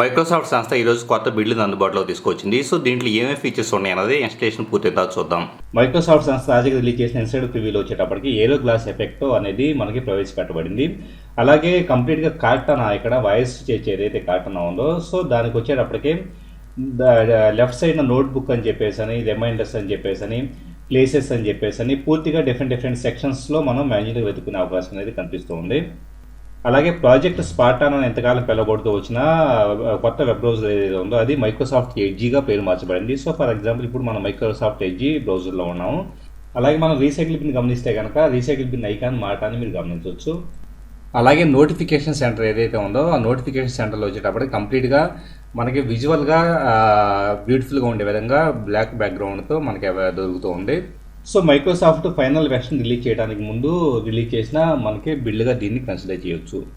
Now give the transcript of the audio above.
Microsoft సంస్థ ఈరోజు కొత్త బిల్డ్ని అందుబాటులో తీసుకొచ్చింది. సో దీంట్లో ఏమేమి ఫీచర్స్ ఉన్నాయి అన్నది ఇన్స్టలేషన్ పూర్తిగా చూద్దాం. మైక్రోసాఫ్ట్ సంస్థ తాజాగా రిలీజ్ చేసిన ఇన్సైడ్ ప్రివ్యూలో వచ్చేటప్పటికి ఏరో గ్లాస్ ఎఫెక్ట్ అనేది మనకి ప్రవేశపెట్టబడింది. అలాగే కంప్లీట్గా కార్టనా ఇక్కడ వాయిస్ చేసే ఏదైతే కార్టనా ఉందో సో దానికి వచ్చేటప్పటికి లెఫ్ట్ సైడ్ నోట్బుక్ అని చెప్పేసి అని రిమైండర్స్ అని చెప్పేసి అని ప్లేసెస్ అని చెప్పేసి అని పూర్తిగా డిఫరెంట్ డిఫరెంట్ సెక్షన్స్లో మనం మాన్యువల్గా వెతుకునే అవకాశం అనేది కనిపిస్తూ ఉంది. అలాగే ప్రాజెక్ట్ స్పార్టాన్ అని ఎంతకాలం పిలవకూడదు వచ్చిన కొత్త వెబ్ బ్రౌజర్ ఏదైతే ఉందో అది మైక్రోసాఫ్ట్ ఎడ్జీగా పేరు మార్చబడింది. సో ఫర్ ఎగ్జాంపుల్ ఇప్పుడు మనం మైక్రోసాఫ్ట్ ఎడ్జీ బ్రౌజర్లో ఉన్నాము. అలాగే మనం రీసైకిల్ బిన్ గమనిస్తే కనుక రీసైకిల్ బిన్ ఐకాన్ మారటాన్ని మీరు గమనించవచ్చు. అలాగే నోటిఫికేషన్ సెంటర్ ఏదైతే ఉందో ఆ నోటిఫికేషన్ సెంటర్లో వచ్చేటప్పటికి కంప్లీట్గా మనకి విజువల్గా బ్యూటిఫుల్గా ఉండే విధంగా బ్లాక్ బ్యాక్గ్రౌండ్తో మనకి దొరుకుతూ ఉంది. So Microsoft final version release చేయడానికి ముందు రిలీజ్ చేసిన మనకి బిల్డ్గా దీన్ని కన్సిడర్ చేయొచ్చు.